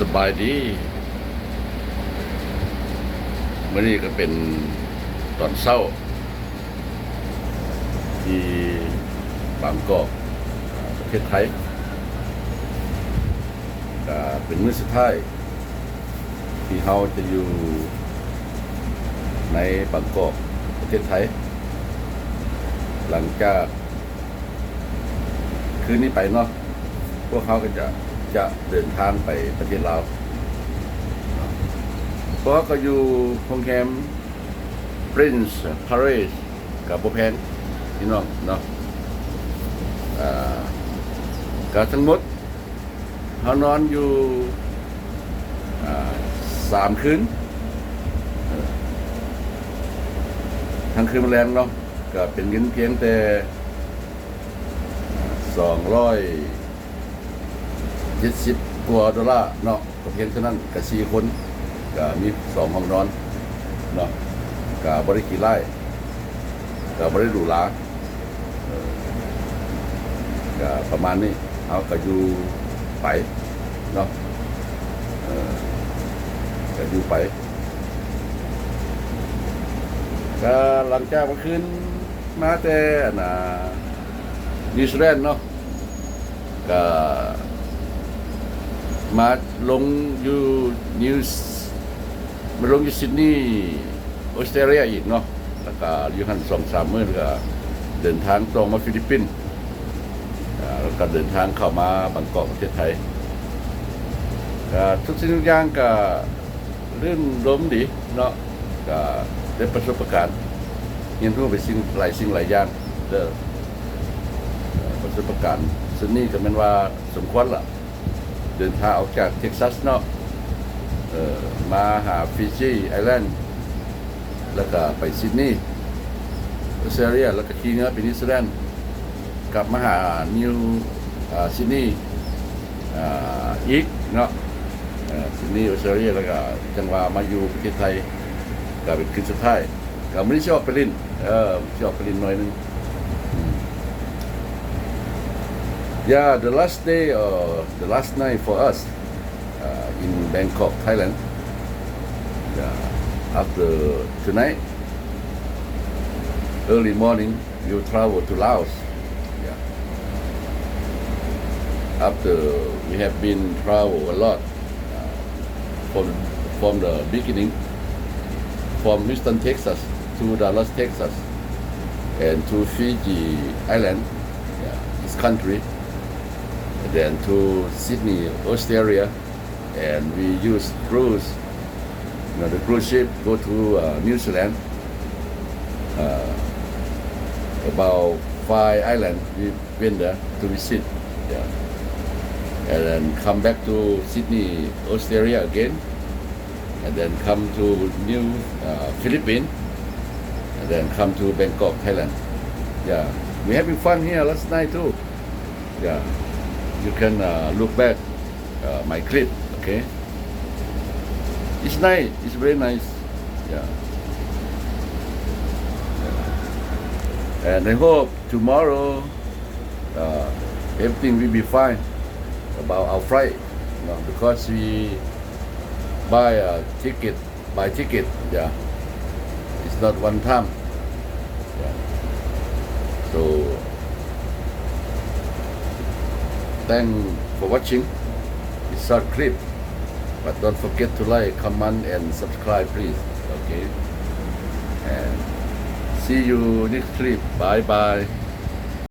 สบายดีเมื่อนี้ก็เป็นตอนเศร้า ที่บางกอกประเทศไทยก็เป็นมื้อสุดท้าย ที่เราจะอยู่ในบางกอกประเทศไทย หลังจากคืนนี้ไปเนาะพวกเขาก็จะ จะเดินทางไปประเทศลาวเพราะก็อยู่โรงแรม Prince Paris กับโบแพงพี่น้องเนาะอ่าก็ทั้งหมดเขานอนอยู่สามคืนทั้งคืนแรงเนาะก็เป็นเงินเพียงแต่สองร้อย เจ็ดสิบกว่าดอลลาร์เนาะก็เพียงเท่านั้นกับสี่คนก็มีสองห้องนอนเนาะก็บบริกี่ไร่ก็บบริหรูหราก็ประมาณนี้เอาก็อยู่ไปเนาะก็อยู่ไปก็หลังจากเมื่อคืนมาแต่น่ะนิวซีแลนด์เนาะก็ มาลงอยู่นิวส์มาลงอยู่ซิดนีย์ออสเตรเลียอีกเนาะแล้วก็อยู่หันสองสามมื้อแล้วก็เดินทางตรงมาฟิลิปปินส์แล้วก็เดินทางเข้ามาบางกอกประเทศไทยก็ทุกสิ่งทุกอย่างก็เรื่องล้มดีเนาะก็ได้ประสบการณ์เรียนรู้ไปสิ่งหลายสิ่งหลายอย่างเด้อประสบการณ์ส่วนนี้ก็เป็นว่าสมควรละ เดินทางออกจากเท็กซัสเนาะมาหาฟิจิไอแลนด์แล้วก็ไปซิดนีย์ออสเตรเลียแล้วก็ขี่เนือไปนิวซีแลนด์กลับมาหานิวซิดนีย์อีกเนาะซิดนีย์ออสเตรเลียแล้วก็จังหวะมาอยู่ประเทศไทยก็เป็นคืนสุดท้ายก็ไม่ได้ชอบไปล่นเออชอบไปล่นหน่อยนึง Yeah the last day or the last night for us uh, in Bangkok Thailand. Yeah, after tonight early morning you travel to Laos. Yeah. after we have been travel a lot uh, from from the beginning from Houston, Texas to Dallas, Texas, and to Fiji Island, yeah, this country, then to Sydney, Australia, and we use cruise, you know, the cruise ship go to uh, New Zealand, uh, about five islands we went there to visit, yeah, and then come back to Sydney, Australia again, and then come to New uh, Philippines, and then come to Bangkok, Thailand. Yeah, we having fun here last night too. Yeah, you can uh, look back uh, my clip. Okay, it's nice. It's very nice. Yeah. And I hope tomorrow uh, everything will be fine about our flight. You know, because we buy a ticket, buy ticket, yeah. It's not one time. Yeah. So thank for watching this short clip. But don't forget to like, comment and subscribe please. Okay. And see you next clip. Bye bye.